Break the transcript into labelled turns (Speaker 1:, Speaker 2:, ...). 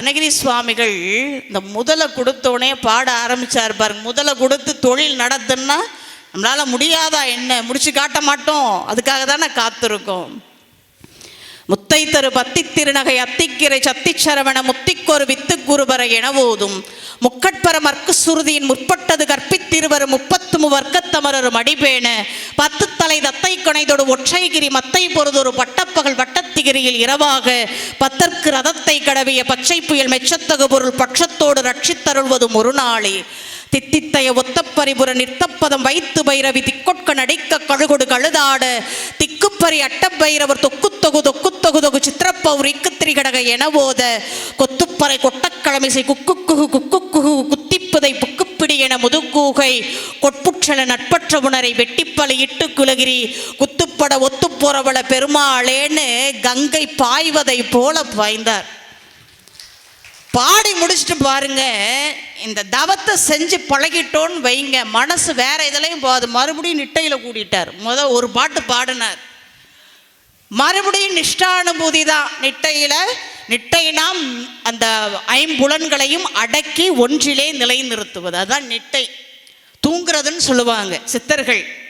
Speaker 1: அருணகிரி சுவாமிகள் இந்த முதலை கொடுத்தோடனே பாட ஆரம்பித்தார் பாருங்க. முதலை கொடுத்து தொழில் நடத்துன்னா நம்மளால் முடியாதா என்ன? முடிச்சு காட்ட மாட்டோம். அதுக்காக தானே காத்திருக்கோம். முத்தை தரு பத்தி திருநகை அத்திக்கிரை சத்திச்சரவண முத்திக்கொரு வித்து குருபர எனவோதும். முக்கட்பர மர்க்கு சுருதியின் முற்பட்டது கற்பித்திருவர் முப்பத்து முவர்க்கத்தமரரும் அடிபேண பத்து தலை தத்தை கணைதொடு ஒற்றைகிரி மத்தை பொறுதொரு பட்டப்பகல் வட்டத்திகிரியில் இரவாக பத்தற்கு ரதத்தை கடவிய பச்சை புயல் மெச்சத்தகு பொருள் பட்சத்தோடு ரட்சித்தருள்வதும் ஒரு நாளே. தித்தித்தைய ஒத்தப்பரிபுர நித்தப்பதம் வைத்து பைரவி திக்கொட்க நடிக்க கழுகொடு கழுதாட திக்குப்பரி அட்டப்பைரவர் தொக்குத்தொகு தொக்குத்தொகு தொகு சித்திரப்பவுர் இக்குத்திரி கடக என ஓத கொத்துப்பறை கொட்டக்கிழமிசை குக்குக்குகு குக்குக்குகு குத்திப்புதை புக்குப்பிடி என முதுக்கூகை கொட்புற்றல நட்பற்ற உணரை வெட்டிப்பலை இட்டு குலகிரி குத்துப்பட ஒத்துப்போறவள பெருமாளேன்னு கங்கை பாய்வதை போல பாய்ந்தார். பாடி முடிச்சுட்டு பாருங்க இந்த தவத்தை செஞ்சு பழகிட்டோன்னு வைங்க மனசு வேற இதுலையும் போகாது. மறுபடியும் நிட்டையில் கூட்டிட்டார் முத ஒரு பாட்டு பாடினார். மறுபடியும் நிஷ்டானுபூதி தான். நிட்டையில் நிட்டைனாம் அந்த ஐம்புலன்களையும் அடக்கி ஒன்றிலே நிலைநிறுத்துவது. அதுதான் நிட்டை. தூங்குறதுன்னு சொல்லுவாங்க சித்தர்கள்.